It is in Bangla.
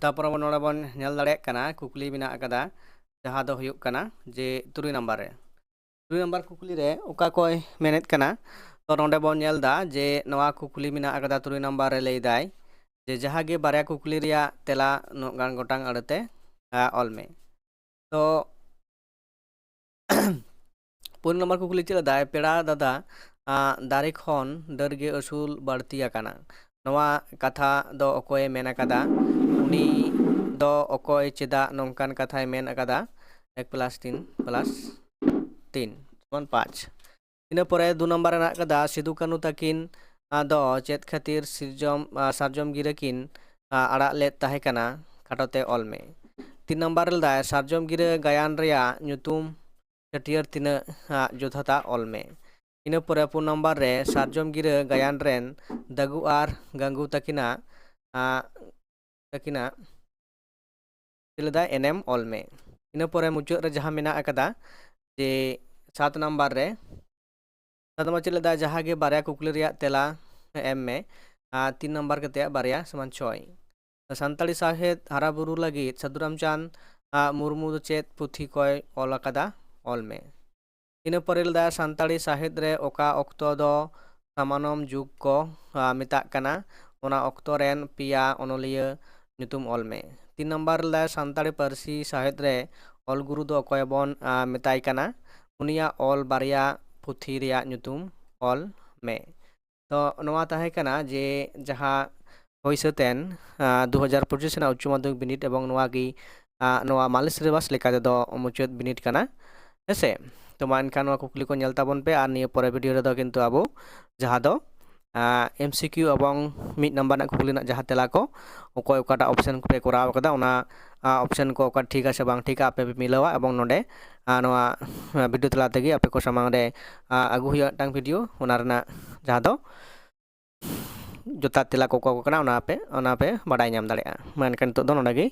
ᱛᱟᱨᱯᱚᱨ ᱟᱵᱚ ᱱᱚᱰᱮ ᱵᱚᱱ ᱧᱮᱞ ᱫᱟᱲᱮᱭᱟᱜ ᱠᱟᱱᱟ ᱠᱩᱠᱞᱤ ᱢᱮᱱᱟᱜ ᱟᱠᱟᱫᱟ ᱡᱟᱦᱟᱸ ᱫᱚ ᱦᱩᱭᱩᱜ ᱠᱟᱱᱟ ᱡᱮ ᱛᱩᱨᱩᱭ ᱱᱟᱢᱵᱟᱨ ᱨᱮ ᱛᱩᱨᱩᱭ ᱱᱟᱢᱵᱟᱨ ᱠᱩᱠᱞᱤ ᱨᱮ ᱚᱠᱟ ᱠᱚᱭ ᱢᱮᱱᱮᱫ ᱠᱟᱱᱟ ᱛᱚ ᱱᱚᱰᱮ ᱵᱚᱱ ᱧᱮᱞ ᱫᱟ ᱡᱮ ᱱᱚᱣᱟ ᱠᱩᱠᱞᱤ ᱢᱮᱱᱟᱜ ᱟᱠᱟᱫᱟ ᱛᱩᱨᱩᱭ ᱱᱟᱢᱵᱟᱨ ᱨᱮ ᱞᱟᱹᱭ ᱫᱟᱭ ᱡᱮ ᱡᱟᱦᱟᱸ ᱜᱮ ᱵᱟᱨᱭᱟ ᱠᱩᱠᱞᱤ ᱨᱮᱭᱟᱜ ᱛᱮᱞᱟ ᱱᱚᱝᱠᱟᱱ ᱜᱚᱴᱟᱝ ᱟᱲᱮᱛᱮ ᱚᱞ ᱢᱮ ᱛᱚ ᱯᱩᱱ ᱱᱟᱢᱵᱟᱨ ᱠᱩᱠᱞᱤ ᱪᱮᱫ ᱞᱮᱫᱟᱭ ᱯᱮᱲᱟ ᱫᱟᱫᱟ ᱫᱟᱨᱮ ᱠᱷᱚᱱ ᱰᱟᱹᱨᱜᱮ ᱟᱹᱥᱩᱞ ᱵᱟᱹᱲᱛᱤ ᱟᱠᱟᱱᱟ ᱱᱚᱣᱟ ᱠᱟᱛᱷᱟ ᱫᱚ ᱚᱠᱚᱭᱮ ᱢᱮᱱ ᱟᱠᱟᱫᱟ ᱩᱱᱤ ᱫᱚ ᱚᱠᱚᱭ ᱪᱮᱫᱟᱜ ᱱᱚᱝᱠᱟᱱ ᱠᱟᱛᱷᱟᱭ ᱢᱮᱱ ᱟᱠᱟᱫᱟ ᱮᱠ ᱯᱞᱟᱥ ᱛᱤᱱ ᱯᱞᱟᱥ ᱛᱤᱱ ᱥᱚᱢᱟᱱ ᱯᱟᱸᱪ ᱤᱱᱟᱹ ᱯᱚᱨᱮ ᱫᱩ ᱱᱚᱢᱵᱚᱨ ᱨᱮᱱᱟᱜ ᱠᱟᱫᱟ ᱥᱤᱫᱩ ᱠᱟᱹᱱᱩ ᱛᱟᱹᱠᱤᱱ ᱫᱚ ᱪᱮᱫ ᱠᱷᱟᱹᱛᱤᱨ ᱥᱤᱨᱡᱚᱢ ᱥᱟᱨᱡᱚᱢ ᱜᱤᱨᱟᱹ ᱠᱤᱱ ᱟᱲᱟᱜ ᱞᱮᱫ ᱛᱟᱦᱮᱸ ᱠᱟᱱᱟ ᱠᱷᱟᱴᱚᱛᱮ ᱚᱞ ᱢᱮ ᱛᱤᱱ ᱱᱚᱢᱵᱚᱨ ᱞᱮᱫᱟᱭ ᱥᱟᱨᱡᱚᱢ ᱜᱤᱨᱟᱹ ᱜᱟᱭᱟᱱ ᱨᱮᱭᱟᱜ ᱧᱩᱛᱩᱢ ᱪᱷᱟᱹᱴᱭᱟᱹᱨ ᱛᱤᱱᱟᱹᱜ ᱡᱚᱛᱷᱟᱛᱟ ᱚᱞ ᱢᱮ इन पर पुन नम्बर रे सार्जम गिर गायन रेन दगू और गंगू तकिना तकिना सिलदा एनएम ऑलमे में इन पर मुचाद रे जहाँ मेना जे सात नम्बर रे सात नम्बर चिलदा जहाँ बारे कुकली तेला एम में तीन नम्बर कते बारे समान छय सानी साहेद हरा बुरु लगी सदुराम चांद मुर्मू चेत पुथी कय ऑल ऑल में ᱤᱱᱟᱹ ᱯᱚᱨᱮ ᱞᱮᱫᱟ ᱥᱟᱱᱛᱟᱲᱤ ᱥᱟᱶᱦᱮᱫ ᱨᱮ ᱚᱠᱟ ᱚᱠᱛᱚ ᱫᱚ ᱥᱟᱢᱟᱱᱚᱢ ᱡᱩᱜᱽ ᱠᱚ ᱢᱮᱛᱟᱜ ᱠᱟᱱᱟ ᱚᱱᱟ ᱚᱠᱛᱚ ᱨᱮᱱ ᱯᱮᱭᱟ ᱚᱱᱚᱞᱤᱭᱟᱹ ᱧᱩᱛᱩᱢ ᱚᱞ ᱢᱮ ᱛᱤᱱ ᱱᱚᱢᱵᱚᱨ ᱞᱮᱫᱟ ᱥᱟᱱᱛᱟᱲᱤ ᱯᱟᱹᱨᱥᱤ ᱥᱟᱶᱦᱮᱫ ᱨᱮ ᱚᱞ ᱜᱩᱨᱩ ᱫᱚ ᱚᱠᱚᱭ ᱵᱚᱱ ᱢᱮᱛᱟᱭ ᱠᱟᱱᱟ ᱩᱱᱤᱭᱟᱜ ᱚᱞ ᱵᱟᱨᱭᱟ ᱯᱩᱛᱷᱤ ᱨᱮᱭᱟᱜ ᱧᱩᱛᱩᱢ ᱚᱞ ᱢᱮ ᱛᱚ ᱱᱚᱣᱟ ᱛᱟᱦᱮᱸ ᱠᱟᱱᱟ ᱡᱮ ᱡᱟᱦᱟᱸ ᱦᱩᱭᱥᱟᱹᱛᱮᱱ ᱫᱩ ᱦᱟᱡᱟᱨ ᱯᱚᱸচিᱥ ᱨᱮᱱᱟᱜ ᱩᱪᱪᱚ ᱢᱟᱫᱽᱫᱷᱚᱢᱤᱠ ᱵᱤᱱᱤᱰ ᱮᱵᱚᱝ ᱱᱚᱣᱟᱜᱮ ᱱᱚᱣᱟ ᱢᱟᱞᱮ ᱥᱤᱞᱮᱵᱟᱥ ᱞᱮᱠᱟ ᱛᱮᱫᱚ ᱢᱩᱪᱟᱹᱫ ᱵᱤᱱᱤᱰ ᱠᱟᱱᱟ ᱦᱮᱸᱥᱮ ᱛᱚ ᱢᱮᱱᱠᱷᱟᱱ ᱱᱚᱣᱟ ᱠᱩᱠᱞᱤ ᱠᱚ ᱧᱮᱞ ᱛᱟᱵᱚᱱ ᱯᱮ ᱟᱨ ᱱᱤᱭᱟᱹ ᱯᱚᱨᱮ ᱵᱷᱤᱰᱤᱭᱳ ᱨᱮᱫᱚ ᱠᱤᱱᱛᱩ ᱟᱵᱚ ᱡᱟᱦᱟᱸ ᱫᱚ এমসিকিউ এবং মিড নাম্বার না কুকলি না যাহা তেলা কো অকয় অকাটা অপশন পে করাও কাদা ওনা অপশন কো অকা ঠিক আছে বাং ঠিক আপে মিলাওয়া এবং নডে নোয়া ভিডিও তেলা তেগি আপে কো সামাং রে আগু হুয়া টাং ভিডিও ওনা রেনা যাহা দো জোতা তেলা কো কো কানা ওনা আপে ওনা আপে বাড়াই নাম দাঁড়িয়া মেনকান তো দো নডে গি